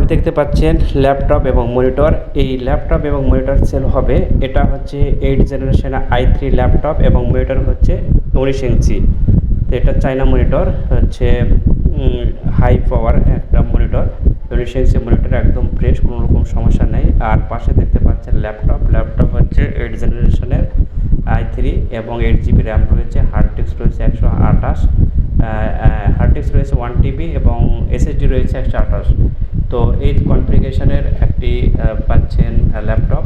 আপনারা দেখতে পাচ্ছেন ল্যাপটপ এবং মনিটর। এই ল্যাপটপ এবং মনিটর সেল হবে। এটা হচ্ছে eight generation i three laptop এবং মনিটর হচ্ছে উনিশ ইঞ্চি। তো এটা চাইনা মনিটর, হচ্ছে হাই পাওয়ার একটা মনিটর। উনিশ ইঞ্চি মনিটর একদম ফ্রেশ কোনো রকম সমস্যা নেই। আর পাশে দেখতে পাচ্ছেন ল্যাপটপ। ল্যাপটপ হচ্ছে এইট জেনারেশনের আই থ্রি এবং এইট জিবি র্যাম রয়েছে। হার্ড ডিস্ক রয়েছে একশো আঠাশ। হার্ড ডিস্ক রয়েছে ওয়ান টিবি এবং এসএসডি রয়েছে একশো আঠাশ। তো এই কনফিগারেশনের একটি পাচ্ছেন ল্যাপটপ।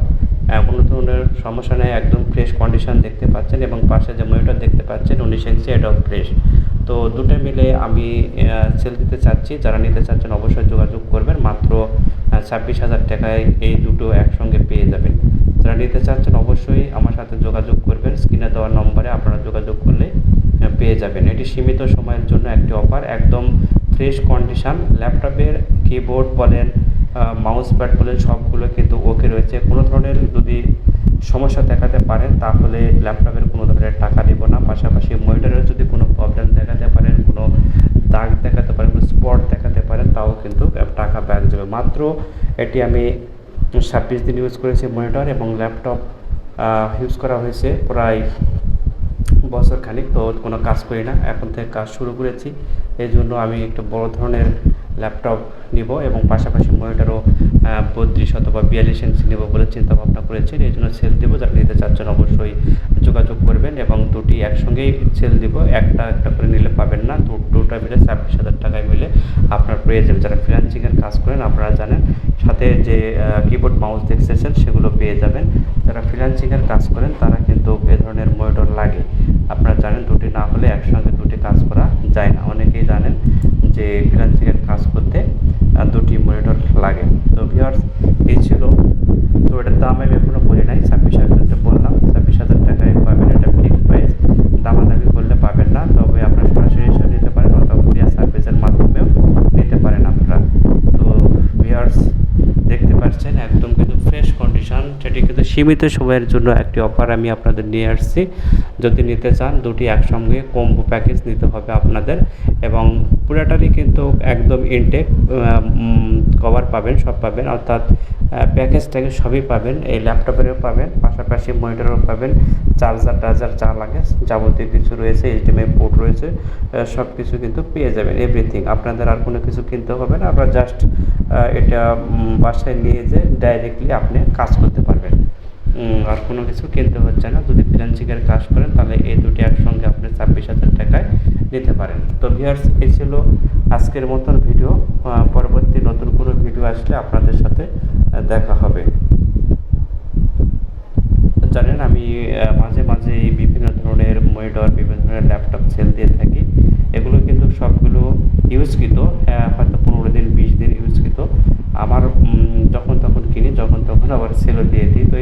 কোনো ধরনের সমস্যা নেই, একদম ফ্রেশ কন্ডিশন দেখতে পাচ্ছেন এবং পাশে যে মনিটর দেখতে পাচ্ছেন উনিশ ইঞ্চি এটাও ফ্রেশ। তো দুটো মিলে আমি সেল দিতে চাচ্ছি। যারা নিতে চাচ্ছেন অবশ্যই যোগাযোগ করবেন। মাত্র ছাব্বিশ হাজার টাকায় এই দুটো একসঙ্গে পেয়ে যাবেন। যারা নিতে চাচ্ছেন অবশ্যই আমার সাথে যোগাযোগ করবেন। স্ক্রিনে দেওয়ার নম্বরে আপনারা যোগাযোগ করলে পেয়ে যাবেন। এটি সীমিত সময়ের জন্য একটি অফার। একদম ফ্রেশ কন্ডিশন, ল্যাপটপের কিবোর্ড বলেন মাউস প্যাড বলেন সবগুলো কিন্তু ওকে রয়েছে। কোনো ধরনের যদি সমস্যা দেখাতে পারেন, তাহলে ল্যাপটপের কোনো ধরনের টাকা দেব না। পাশাপাশি মনিটরের যদি কোনো প্রবলেম দেখাতে পারেন, কোনো দাগ দেখাতে পারেন, কোনো স্পট দেখাতে পারেন, তাও কিন্তু টাকা ব্যাক যাবে। মাত্র এটি আমি ছাব্বিশ দিন ইউজ করেছি মনিটর এবং ল্যাপটপ ইউজ করা হয়েছে প্রায় বছর খানিক তো কোনো কাজ করি না। এখন থেকে কাজ শুরু করেছি। এই জন্য আমি একটু বড় ধরনের ল্যাপটপ নিব এবং পাশাপাশি মনিটরও বত্রিশ অথবা বিয়াল্লিশ ইঞ্চি নেব বলে চিন্তা ভাবনা করেছি। এই জন্য সেল দেবো, যারা নিতে চাচ্ছেন অবশ্যই যোগাযোগ করবেন এবং দুটি একসঙ্গেই সেল দিব। একটা একটা করে নিলে পাবেন না দুটা মিলে ছাব্বিশ হাজার টাকায় মিলে আপনার পেয়ে যাবেন। যারা ফ্রিলান্সিংয়ের কাজ করেন, আপনারা জানেন, সাথে যে কিবোর্ড মাউস দেখতেছেন সেগুলো পেয়ে যাবেন। যারা ফ্রিলান্সিংয়ের কাজ করেন, তারা কিন্তু এ ধরনের মনিটর লাগে আপনারা জানেন দুটি না হলে একসঙ্গে দুটি কাজ করা যায় না অনেকেই জানেন যে ফ্রিলান্সিংয়ের কাজ করতে দুটি মনিটর লাগে। তো ভিওর্স এই ছিল। তো এটার দাম আমি এখনও বলি নাই, ছাব্বিশ হাজার বললাম। ছাব্বিশ হাজার টাকায় পাবেন এটা ফিক্স প্রাইস দামাদামি করলে পাবেন না, তবে আপনার সরাসরি এসে নিতে পারেন অথবা কুরিয়ার সার্ভিসের মাধ্যমেও নিতে পারেন আপনারা। তো ভিওর্স দেখতে পাচ্ছেন, একদম কন্ডিশন সেটি কিন্তু সীমিত সময়ের জন্য একটি অফার আমি আপনাদের নিয়ে আসছি। যদি নিতে চান, দুটি একসঙ্গে কম্বো প্যাকেজ নিতে হবে আপনাদের এবং পুরাটারই কিন্তু একদম ইনটেক কভার পাবেন, সব পাবেন। অর্থাৎ প্যাকেজ ট্যাকেজ সবই পাবেন, এই ল্যাপটপেরও পাবেন, পাশাপাশি মনিটরও পাবেন চার্জার টার্জার যা লাগে, যাবতীয় কিছু রয়েছে এইচডিএমআই পোর্ট রয়েছে সব কিছু কিন্তু পেয়ে যাবেন এভরিথিং আপনাদের আর কোনো কিছু কিনতে হবে না, আপনারা জাস্ট এটা বাসায় নিয়ে যে ডাইরেক্টলি আপনি কাজ করতে পারবেন। আর কোনো কিছু কিনতে হচ্ছে না। যদি ফ্রিল্যান্সিংয়ের কাজ করেন, তাহলে এই দুটি একসঙ্গে আপনি ছাব্বিশ হাজার টাকায় দিতে পারেন। তো ভিউয়ার্স এই ছিল আজকের মতন ভিডিও পরবর্তী নতুন কোনো ভিডিও আসলে আপনাদের সাথে দেখা হবে। জানেন, আমি মাঝে মাঝে বিভিন্ন ধরনের মনিটর, বিভিন্ন ধরনের ল্যাপটপ সেল দিয়ে থাকি। এগুলো কিন্তু সবগুলো ইউজকৃত হয়তো পনেরো দিন, বিশ দিন ইউজকৃত আমার যখন তখন কিনি, যখন তখন আবার সেলও দিয়ে দিই। তো